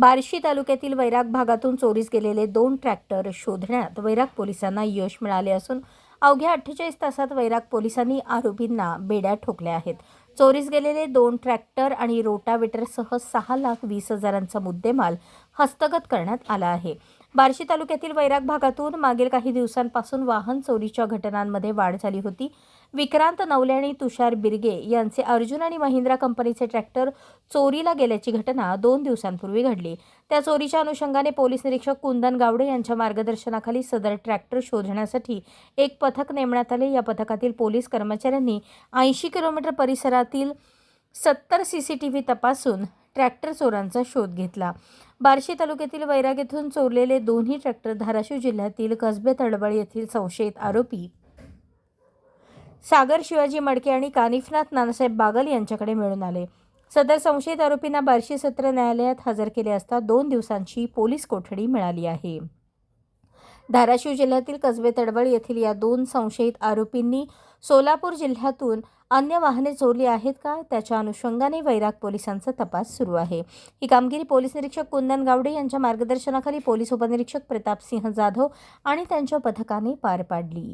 बार्शी तालुक्यातील वैराग भागातून चोरीस गेलेले दोन ट्रॅक्टर शोधण्यात वैराग पोलिसांना यश मिळाले असून अवघ्या अठ्ठेचाळीस तासात वैराग पोलिसांनी आरोपींना बेड्या ठोकल्या आहेत. चोरीस गेलेले दोन ट्रॅक्टर आणि रोटावेटरसह सहा लाख वीस हजारांचा मुद्देमाल हस्तगत करण्यात आला आहे. बार्शी तालुक्यातील वैराग भागातून मागील काही दिवसांपासून वाहन चोरीच्या घटनांमध्ये वाढ झाली होती. विक्रांत नवले आणि तुषार बिरगे यांचे अर्जुन आणि महिंद्रा कंपनीचे ट्रॅक्टर चोरीला गेल्याची घटना दोन दिवसांपूर्वी घडली. त्या चोरीच्या अनुषंगाने पोलीस निरीक्षक कुंदन गावडे यांच्या मार्गदर्शनाखाली सदर ट्रॅक्टर शोधण्यासाठी एक पथक नेमण्यात आले. या पथकातील पोलीस कर्मचाऱ्यांनी ऐंशी किलोमीटर परिसरातील सत्तर सी सी टी व्ही तपासून ट्रॅक्टर चोरांचा शोध घेतला. बार्शी तालुक्यातील वैराग येथून चोरलेले दोन्ही ट्रॅक्टर धाराशिव जिल्ह्यातील कसबे तडबळ येथील संशयित आरोपी. सागर शिवाजी मडके आणि कानिफनाथ नानासाहेब बागल यांच्याकडे मिळून आले. सदर संशयित आरोपींना बार्शी सत्र न्यायालयात हजर केले असता दोन दिवसांची पोलीस कोठडी मिळाली आहे. धाराशिव जिल्ह्यातील कसबे तडवळ येथील या दोन संशयित आरोपींनी सोलापूर जिल्ह्यातून अन्य वाहने चोरली आहेत का? त्याच्या अनुषंगाने वैराग पोलिसांचा तपास सुरू आहे. ही कामगिरी पोलीस निरीक्षक कुंदन गावडे यांच्या मार्गदर्शनाखाली पोलीस उपनिरीक्षक प्रतापसिंह जाधव आणि त्यांच्या पथकाने पार पाडली.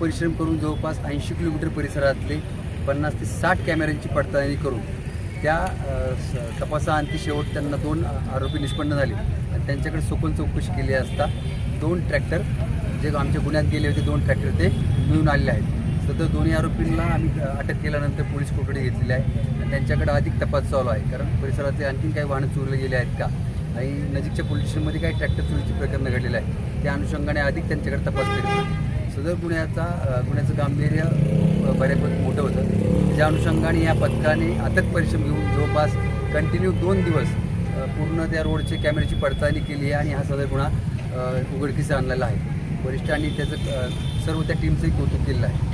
परिश्रम करून जवळपास ऐंशी किलोमीटर परिसरातले पन्नास ते साठ कॅमेऱ्यांची पडताळणी करून त्या तपासाअंती शेवट त्यांना दोन आरोपी निष्पन्न झाले. आणि त्यांच्याकडे सखोल चौकशी केली असता दोन ट्रॅक्टर जे आमच्या गुन्ह्यात गेले होते दोन ट्रॅक्टर ते मिळून आलेले आहेत. सध्या दोन्ही आरोपींना आम्ही अटक केल्यानंतर पोलीस कोठडी घेतलेली आहे. आणि त्यांच्याकडे अधिक तपास चालू आहे. कारण परिसरातले आणखीन काही वाहनं चोरले गेले आहेत का? आणि नजीकच्या पोलीस स्टेशनमध्ये काही ट्रॅक्टर चोरीची प्रकरणं घडलेलं आहे. त्या अनुषंगाने अधिक त्यांच्याकडे तपास केला सदर गुन्ह्याचा गुन्ह्याचं गांभीर्य बऱ्यापैकी मोठं होतं. त्याच्या अनुषंगाने या पथकाने अथक परिश्रम घेऊन जवळपास कंटिन्यू दोन दिवस पूर्ण त्या रोडचे कॅमेऱ्याची पडताळणी केली आहे आणि हा सदर गुन्हा उघडकीस आणलेला आहे. वरिष्ठांनी त्याचं सर्व त्या टीमचंही कौतुक केलेलं आहे.